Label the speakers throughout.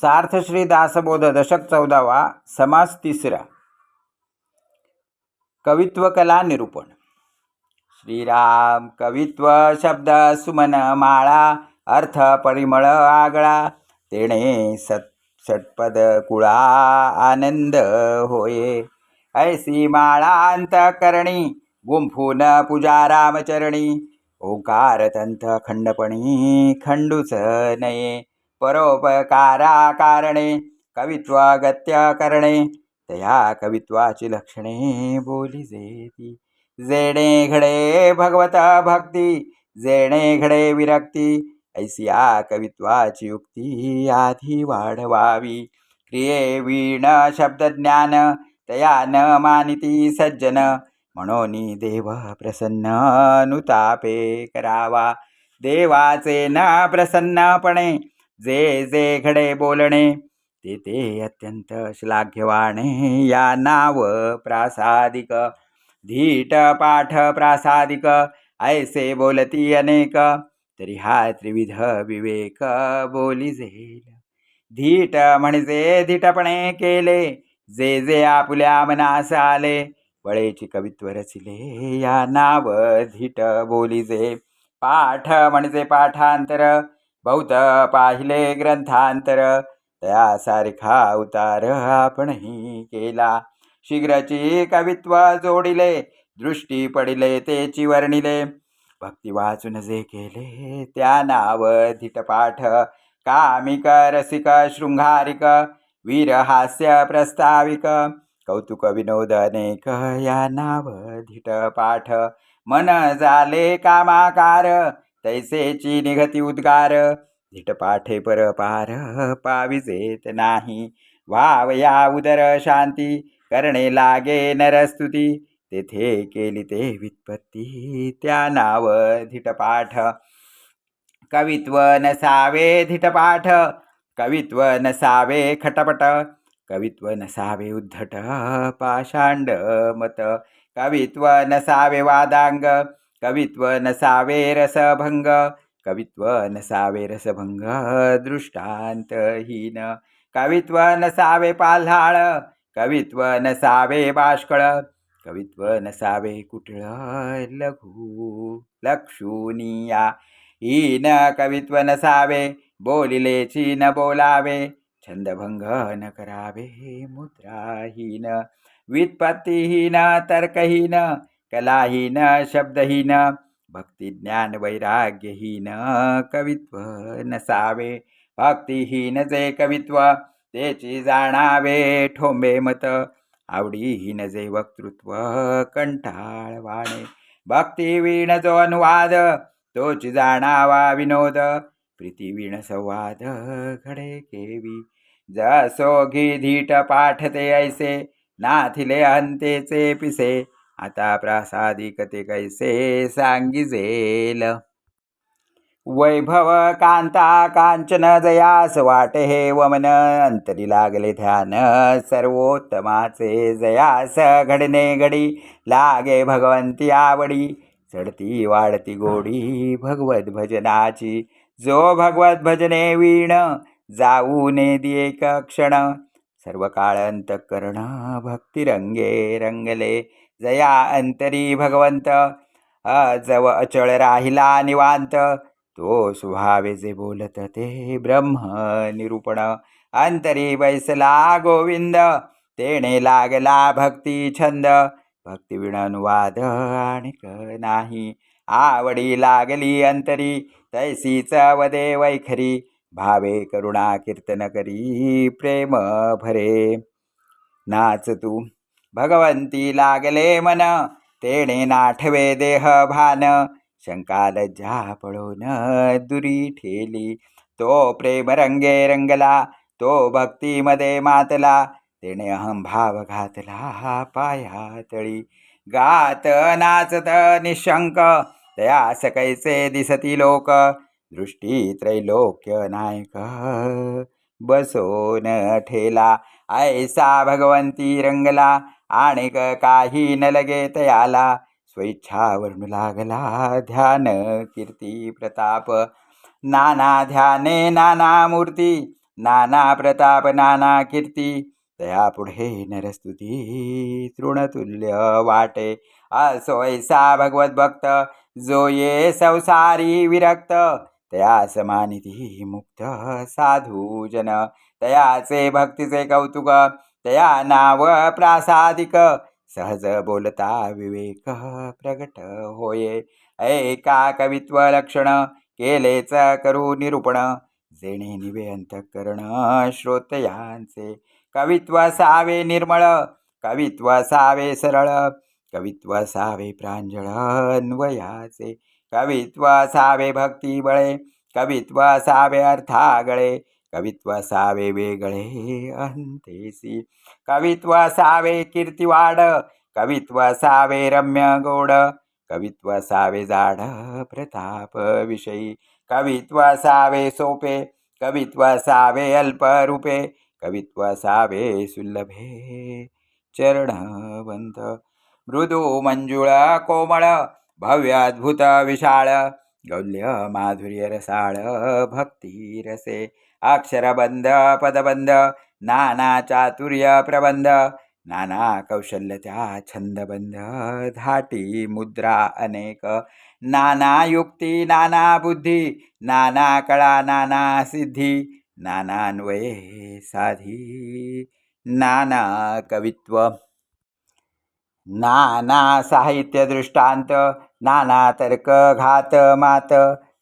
Speaker 1: सार्थश्री दासबोध दशक चौदावा समास तिसरा. कवित्व कला निरूपण. श्रीराम कवित्व शब्द सुमन माळा अर्थ परिमळ आगळा तेणे सत षटपद कुळा आनंद होये. ऐसी माळा अंतकरणी गुंफून पूजा रामचरणी ओंकार तंत खंडपणी खंडूच नये. परोपकारा कारणे करणे तया कवित्वाची लक्षणे बोली जेती. जेणे घडे भगवत भक्ती जेणे घडे विरक्ती ऐसिया कवित्वाची युक्ती आधी वाढवावी. क्रिये वीण शब्दज्ञान तया न मानिती सज्जन म्हणून देव प्रसन्न अनुतापे करावा. देवाचे न प्रसन्नपणे जे जे घडे बोलणे ते ते अत्यंत श्लाघ्यवाणे. या नाव प्रासादिक धीट पाठ प्रासादिक ऐसे बोलती अनेक तरी हा त्रिविध विवेक बोली जेल. धीट म्हणजे धीटपणे केले जे जे आपल्या मनास आले वळेची कवित्व रचिले. या नाव धीट बोलीजे पाठ म्हणजे पाठांतर बहुत पाहिले ग्रंथांतर. तया सारखा अवतार आपणही केला. शीघ्रची कवित्व जोडिले दृष्टी पडिले तेची वर्णिले. भक्ती वाचून जे केले त्या नाव धिटपाठ कामिक रसिक शृंगारिक वीरहास्य प्रस्ताविक. कौतुक विनोद अनेक या नाव धीटपाठ मन झाले कामाकार तैसेची निघती उद्गार. धीटपाठे परपार पाविजेत नाही. वावया उदर शांती करणे लागे नरस्तुती. तेथे केली ते वित्पत्ती त्या नाव धिटपाठ कवित्व नसावे धिटपाठ कवित्व नसावे खटपट. कवित्व नसावे उद्धट पाषांड मत. कवित्व नसावे वादांग. कवित्व नसावे रसभंग कवित्व नसावे रसभंग दृष्टांतहीन. कवित्व नसावे पाल्हाळ कवित्व नसावे बाष्कळ कवित्व नसावे कुटळ लघु लक्षुनिया हीन कवित्व नसावे बोलिलेची न बोलावे छंदभंग न करावे मुद्राहीन. व्युत्पत्तीहीन तर्कहीन कलाहीन शब्दहीन भक्तिज्ञान वैराग्यहीन कवित्व नसावे. भक्तिहीन जे कवित्व तेची जाणावे. ठोंबे मत आवडीहीन जे वक्तृत्व कंटाळवाणे भक्तिवीण जो अनुवाद तोच जाणावा विनोद. प्रीतीवीण संवाद घडे केवी. जसो घी धीट पाठते ऐसे नाथिले अंतेचे पिसे. आता प्रासादिक ते कैसे सांगिजेल? वैभव कांता कांचन जयास वाटे हे वमन अंतरी लागले ध्यान सर्वोत्तमाचे जयास. घडणे घडी लागे भगवंती आवडी चढती वाढती गोडी भगवत भजनाची. जो भगवत भजने वीण जाऊ ने एक क्षण सर्व काळ कर्ण भक्तिरंगे रंगले. जया अंतरी भगवंत अजव अचळ राहिला निवांत. तो स्वभावे जे बोलत ते ब्रह्म निरूपण. अंतरी बैसला गोविंद तेणे लागला भक्ती छंद. भक्ती अनुवाद आणिक नाही. आवडी लागली अंतरी तैसीच वदे वैखरी. भावे करुणा कीर्तन करी प्रेम भरे. नाच तू भगवंती लागले मन तेणे नाठवे देह भान. शंका लज्जा पळून दुरी ठेली तो प्रेम रंगे रंगला तो भक्तीमध्ये मातला. तेणे अहम भाव घातला पाया तळी गात नाचत निशंक तया सकैसे दिसती लोक? दृष्टी त्रैलोक्य नायक बसोन ठेला ऐसा भगवंती रंगला आणिक काही न लगे तयाला स्वेच्छा लागला ध्यान कीर्ती प्रताप नाना ध्याने नाना मूर्ती नाना प्रताप नाना कीर्ती तया पुढे नरस्तुती तृणतुल्य वाटे असो ऐसा भगवत भक्त जो ये संसारी विरक्त तया समानिती मुक्त साधू जन तयाचे भक्तीचे कौतुक तया नाव प्रासादिक। सहज बोलता विवेक प्रगट होये। ऐका कवित्व लक्षण केलेच करू निरूपण। जेणे निवे अंतकरण श्रोतयांचे। कवित्व सावे निर्मळ कवित्व सावे सरळ। कवित्व सावे प्रांजळ अन्वयाचे। कवित्व सावे भक्ती बळे कवित्व सावे अर्थागळे कवित्व सावे वेगळे अंतेसी कवित्व सावे कीर्तिवाड कवित्व सावे रम्य गोड कवित्व सावे जाड प्रताप विषयी कवित्व सावे सोपे कवित्व सावे अल्परूपे कवित्व सावे सुलभे चरणवंत मृदू मंजुळ कोमळ भव्य अद्भुत विशाळ गौल्य माधुर्य रसाळ भक्ती रसे अक्षरबंध पदबंध नाना चातुर्य प्रबंध नाना कौशल्यचा छंदबंध धाटी मुद्रा अनेक नाना युक्ती नाना बुद्धी नाना कळा नाना सिद्धी नानान्वये साधी नाना कवित्व नाना साहित्य दृष्टांत नाना तर्क घात मात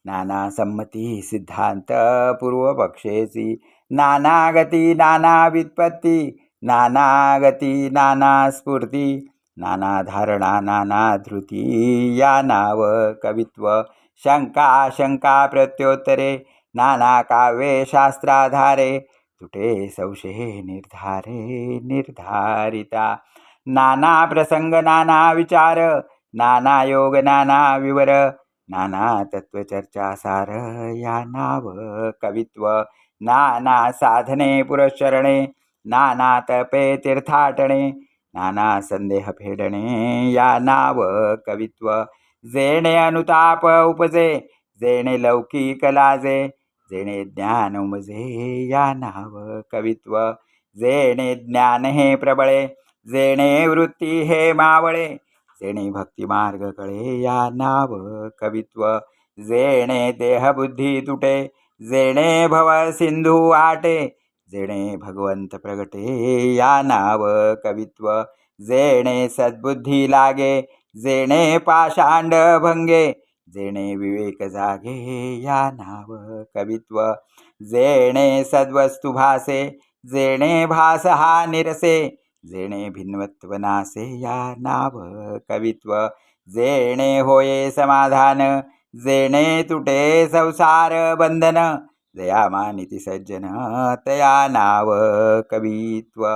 Speaker 1: नाना संमती सिद्धांत पूर्वपक्षेची नाना गती नाना व्युत्पत्ती नाना गती नाना स्फूर्ती नाना धारणा नाना धृती या नाव कवित्व शंका शंका प्रत्योत्तरे नाना काव्ये शास्त्राधारे तुटे संशे निर्धारे निर्धारिता नाना प्रसंग नाना विचार नाना योग नाना विवर नाना तत्वचर्चा सार या नाव कवित्व नाना साधने पुरश्चरणे नाना तपे तीर्थाटणे नाना संदेह फेडणे या नाव कवित्व जेणे अनुताप उपजे जेणे लौकिक लाजे जेणे ज्ञान उमजे या नाव कवित्व जेणे ज्ञान हे प्रबळे जेणे वृत्ती हे मावळे जेणे भक्तिमार्ग कळे या नाव कवित्व. जेणे देहबुद्धी तुटे जेणे भव सिंधू आटे जेणे भगवंत प्रगटे या नाव कवित्व. जेणे सद्बुद्धी लागे जेणे पाषांड भंगे जेणे विवेक जागे या नाव कवित्व. जेणे सद्वस्तु भासे जेणे भास हा निरसे जेणे भिन्वत्व नासे या नाव कवित्व जेणे होये समाधान जेणे तुटे संसार बंधन जयामानिती सज्जन तया नाव कवित्व.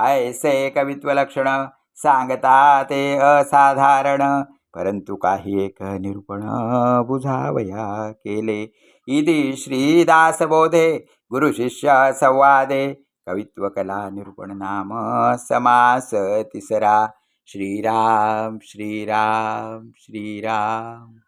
Speaker 1: ऐसे कवित्व लक्षण सांगता ते असाधारण परंतु काही एक निरूपण बुझावया केले. इति श्रीदासबोधे गुरुशिष्य संवादे कवित्वकला निरूपण नाम समास तिसरा श्रीराम श्रीराम श्रीराम।